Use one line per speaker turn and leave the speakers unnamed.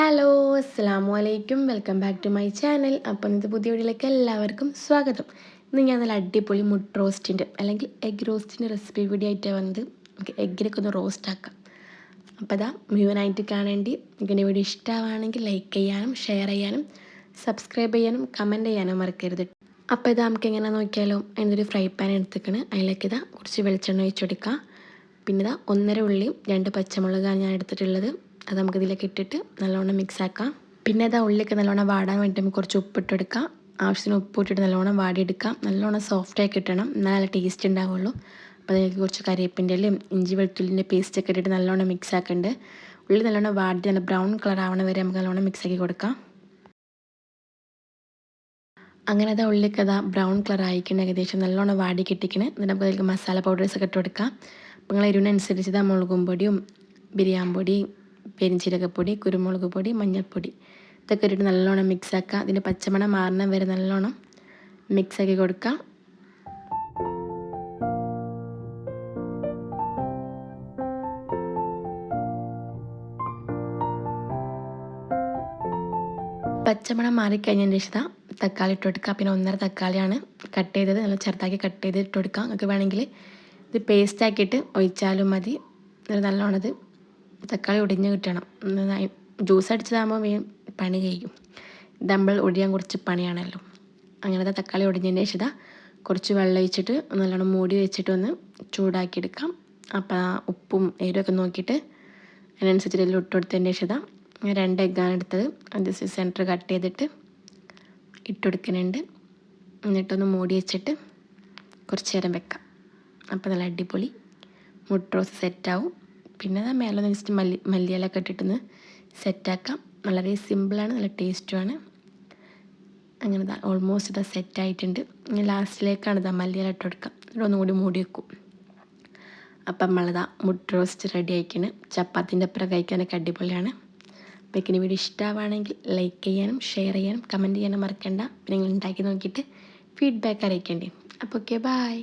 Hello അസ്സാമു അലൈക്കും welcome back to my channel അപ്പം ഇന്നത്തെ പുതിയ വീഡിയോയിലേക്ക് എല്ലാവർക്കും സ്വാഗതം. ഇന്ന് ഞാൻ നല്ല അടിപൊളി മുട്ട റോസ്റ്റിന്റെ അല്ലെങ്കിൽ എഗ് റോസ്റ്റിന്റെ റെസിപ്പി വീഡിയോ ആയിട്ടാണ് വന്നത്. നമുക്ക് എഗ്ഗിനൊക്കെ ഒന്ന് റോസ്റ്റ് ആക്കാം. അപ്പോൾ അതാ മുഴുവനായിട്ട് കാണേണ്ടി. ഇങ്ങനെ വീഡിയോ ഇഷ്ടമാണെങ്കിൽ ലൈക്ക് ചെയ്യാനും ഷെയർ ചെയ്യാനും സബ്സ്ക്രൈബ് ചെയ്യാനും കമന്റ് ചെയ്യാനും മറക്കരുത്. അപ്പോൾ ഇതാ നമുക്ക് എങ്ങനെ നോക്കിയാലോ അതിനൊരു ഫ്രൈ പാൻ എടുത്തിക്കണ് അതിലേക്ക് ഇതാ കുറച്ച് വെളിച്ചെണ്ണ ഒഴിച്ചെടുക്കാം പിന്നെ ഇതാ ഒന്നര ഉള്ളിയും രണ്ട് പച്ചമുളകാണ് ഞാൻ എടുത്തിട്ടുള്ളത്. അത് നമുക്ക് ഇതിലേക്ക് ഇട്ടിട്ട് നല്ലോണം മിക്സ് ആക്കാം. പിന്നെ അത് ഉള്ളിലേക്ക് നല്ലോണം വാടാൻ വേണ്ടി നമുക്ക് കുറച്ച് ഉപ്പിട്ടെടുക്കാം ആവശ്യത്തിന് ഉപ്പ് ഇട്ടിട്ട് നല്ലോണം വാടിയെടുക്കാം. നല്ലോണം സോഫ്റ്റായി കിട്ടണം. നല്ല ടേസ്റ്റ് ഉണ്ടാവുള്ളൂ. അപ്പോൾ അതിലേക്ക് കുറച്ച് കറിവേപ്പിന്റെ ഇലയും ഇഞ്ചി വെളുത്തുള്ളിന്റെ പേസ്റ്റൊക്കെ ഇട്ടിട്ട് നല്ലോണം മിക്സ് ആക്കുന്നുണ്ട് ഉള്ളി നല്ലോണം വാടി നല്ല ബ്രൗൺ കളർ ആവണ വരെ നമുക്ക് നല്ലോണം മിക്സ് ആക്കി കൊടുക്കാം. അങ്ങനെ അതാ ഉള്ളിലേക്ക് അതാ ബ്രൗൺ കളർ ആയിക്കണം ഏകദേശം നല്ലോണം വാടി കിട്ടിക്കണ്. എന്നിട്ട് നമുക്ക് അതിലേക്ക് മസാല പൗഡേഴ്സ് ഒക്കെ ഇട്ട് കൊടുക്കാം. അപ്പോൾ നിങ്ങൾ എരിവിനനുസരിച്ച് ഇതാ മുളകും പൊടിയും ബിരിയാണി പൊടി പെരിഞ്ചീരകപ്പൊടി കുരുമുളക് പൊടി മഞ്ഞൾപ്പൊടി. ഇതൊക്കെ ഇട്ടിട്ട് നല്ലോണം മിക്സ് ആക്കുക അതിന്റെ പച്ചമണം മാറണം വരെ നല്ലോണം മിക്സ് ആക്കി കൊടുക്കാം. പച്ചമണം മാറിക്കഴിഞ്ഞതിന് ശേഷം തക്കാളി ഇട്ട് കൊടുക്കുക പിന്നെ ഒന്നര തക്കാളിയാണ് കട്ട് ചെയ്തത്. നല്ല ചെറുതാക്കി കട്ട് ചെയ്ത് ഇട്ട് കൊടുക്കാം. നിങ്ങൾക്ക് വേണമെങ്കിൽ ഇത് പേസ്റ്റ് ആക്കിയിട്ട് ഒഴിച്ചാലും മതി. എന്നിട്ട് നല്ലോണം ഇത് തക്കാളി ഒടിഞ്ഞ് കിട്ടണം. ജ്യൂസ് അടിച്ചതാകുമ്പോൾ വേഗം പണി കഴിക്കും ദമ്പൾ ഒടിയാൻ കുറച്ച് പണിയാണല്ലോ. അങ്ങനത്തെ തക്കാളി ഒടിഞ്ഞതിന് ശേഷം കുറച്ച് വെള്ളം ഒഴിച്ചിട്ട് നല്ലോണം മൂടി വെച്ചിട്ട് ഒന്ന് ചൂടാക്കി എടുക്കാം അപ്പോൾ ഉപ്പും എരിവൊക്കെ നോക്കിയിട്ട് അതിനനുസരിച്ച് എല്ലാം ഇട്ട് കൊടുത്തതിന് ശേഷം രണ്ട് എഗ്ഗാണ് എടുത്തത്. അത് സെന്റർ കട്ട് ചെയ്തിട്ട് ഇട്ടുകൊടുക്കുന്നുണ്ട് എന്നിട്ടൊന്ന് മൂടി വെച്ചിട്ട് കുറച്ച് നേരം വെക്കാം. അപ്പോൾ നല്ല അടിപൊളി മുട്ട റോസ് സെറ്റാവും പിന്നെ മേലെ ജസ്റ്റ് മല്ലി മല്ലിയിലൊക്കെ ഇട്ടിട്ടൊന്ന് സെറ്റാക്കാം. വളരെ സിമ്പിളാണ് നല്ല ടേസ്റ്റുമാണ്. അങ്ങനെ ഇതാ ഓൾമോസ്റ്റ് ഇതാ സെറ്റായിട്ടുണ്ട്. ഇനി ലാസ്റ്റിലേക്കാണ് ഇതാ മല്ലിയില ഇട്ട് കൊടുക്കാം. എന്നിട്ട് ഒന്നുകൂടി മൂടി വെക്കും. അപ്പം നമ്മളിതാ മുട്ട റോസ്റ്റ് റെഡി ആയിക്കാണ്. ചപ്പാത്തിന്റെ അപ്പുറം കഴിക്കാനൊക്കെ അടിപൊളിയാണ്. അപ്പോൾ എനിക്ക് വീഡിയോ ഇഷ്ടമാണെങ്കിൽ ലൈക്ക് ചെയ്യാനും ഷെയർ ചെയ്യാനും കമന്റ് ചെയ്യാനും മറക്കണ്ട. പിന്നെ നിങ്ങൾ ഉണ്ടാക്കി നോക്കിയിട്ട് ഫീഡ്ബാക്ക് അറിയിക്കേണ്ടി. അപ്പോൾ ഓക്കെ ബായ്